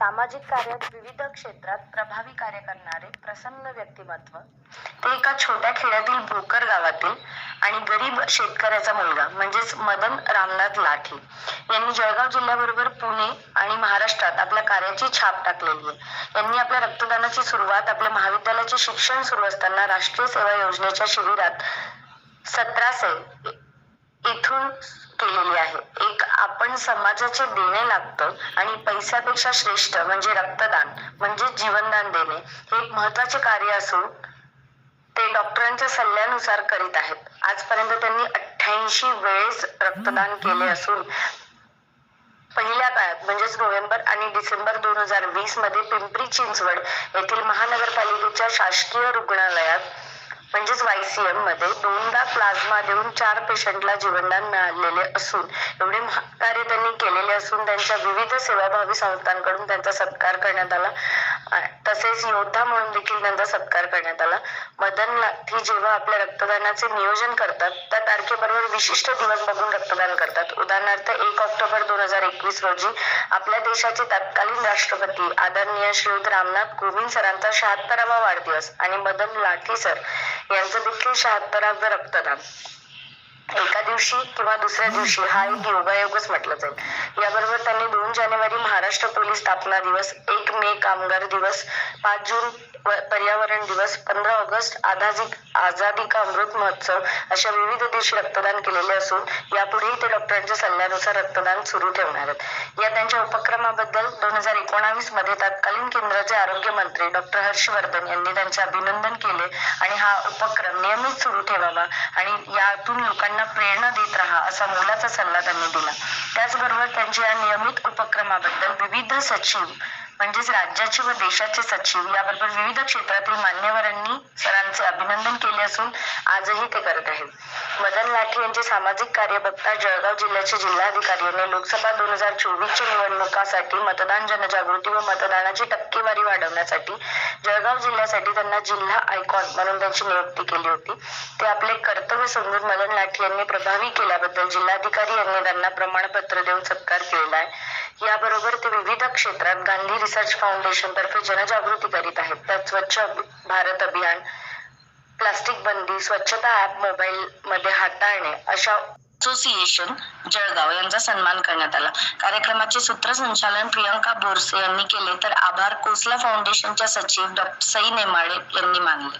सामाजिक कार्यात विविध क्षेत्रात प्रभावी कार्य करणारे प्रसन्न व्यक्तिमत्व ते एका छोट्या खेड्यातील भोकर गावातील आणि गरीब शेतकऱ्याचा मुलगा म्हणजेच मदन रामनाथ लाठी यांनी जळगाव जिल्ह्याबरोबर पुणे आणि महाराष्ट्रात आपल्या कार्याची छाप टाकलेली आहे. यांनी आपल्या रक्तदानाची सुरुवात आपल्या महाविद्यालयाचे शिक्षण सुरू असताना राष्ट्रीय सेवा योजनेच्या शिबिरात सतराशे इथून केलेली आहे. आणि समाजाचे देणे लागतं आणि पैशापेक्षा श्रेष्ठ म्हणजे रक्तदान म्हणजे जीवनदान देणे हे एक महत्त्वाचे कार्य असून ते डॉक्टरांच्या सल्ल्यानुसार करीत आहेत. आजपर्यंत त्यांनी अठ्ठ्याऐंशी वेळेस रक्तदान केले असून पहिल्या काळात म्हणजेच नोव्हेंबर आणि डिसेंबर दोन हजार वीसमध्ये पिंपरी चिंचवड येथील महानगरपालिकेच्या शासकीय रुग्णालयात म्हणजेच वायसीएममध्ये दोनदा प्लाझ्मा देऊन चार पेशंटला जीवनदान मिळालेले असून एवढे कार्य त्यांनी केलेले असून त्यांच्या विविध सेवाभावी संस्थांकडून त्यांचा सत्कार करण्यात आला. तसेच योद्धा म्हणून देखील त्यांचा सत्कार करण्यात आला. मदन लाठी जेव्हा आपल्या रक्तदानाचे नियोजन करतात त्या तारखेबरोबर विशिष्ट दिवस बघून रक्तदान करतात. उदाहरणार्थ एक ऑक्टोबर दोन हजार एकवीस रोजी आपल्या देशाचे तत्कालीन राष्ट्रपती आदरणीय श्रीयुत रामनाथ कोविंद सरांचा शहात्तरावा वाढदिवस आणि मदन लाठी सर यांचं देखील शहात्तरावं रक्तदान. एका दिवशी किंवा दुसऱ्या दिवशी हा एक योगायोगच म्हटलं जाईल. याबरोबर त्यांनी दोन जानेवारी महाराष्ट्र पोलीस स्थापना दिवस एक मे कामगार दिवस पाच जून पर्यावरण दिवस पंधरा ऑगस्ट आधाजी आझादी का अमृत महोत्सव अशा विविध दिवशी रक्तदान केलेले असून यापुढेही ते डॉक्टरांच्या सल्ल्यानुसार रक्तदान सुरू ठेवणार आहेत. या त्यांच्या उपक्रमाबद्दल दोन हजार एकोणावीसमध्ये तत्कालीन केंद्राचे आरोग्य मंत्री डॉक्टर हर्षवर्धन यांनी त्यांचे अभिनंदन केले आणि हा उपक्रम नियमित सुरू ठेवावा आणि यातून लोकांना प्रेरणा राहा असा मोलाचा सल्ला त्यांनी दिला. त्याचबरोबर त्यांच्या या नियमित उपक्रमाबद्दल विविध सचिव म्हणजेच राज्याचे व देशाचे सचिव याबरोबर विविध क्षेत्रातील मान्यवरांनी सरांचे अभिनंदन केले असून आजही ते करत आहेत. मदन लाठी यांचे सामाजिक कार्य बघता जळगाव जिल्ह्याचे जिल्हाधिकारी यांनी लोकसभा दोन हजार चोवीसच्या निवडणुकासाठी मतदान जनजागृती व मतदानाची टक्केवारी वाढवण्यासाठी जळगाव जिल्ह्यासाठी त्यांना जिल्हा आयकॉन म्हणून त्यांची नियुक्ती केली होती. ते आपले कर्तव्य समजून मदन लाठी यांनी प्रभावी केल्याबद्दल जिल्हाधिकारी यांनी त्यांना प्रमाणपत्र देऊन सत्कार केलेला आहे. याबरोबर ते विविध क्षेत्रात गांधी रिसर्च फाउंडेशन तर्फे जनजागृती करीत आहेत. त्यात स्वच्छ भारत अभियान प्लास्टिक बंदी स्वच्छता ऍप मोबाईल मध्ये हाताळणे अशा असोसिएशन जळगाव यांचा सन्मान करण्यात आला. कार्यक्रमाचे सूत्रसंचालन प्रियंका बोरसे यांनी केले. तर आभार कोसला फाउंडेशनच्या सचिव डॉक्टर सई नेमाळे यांनी मानले.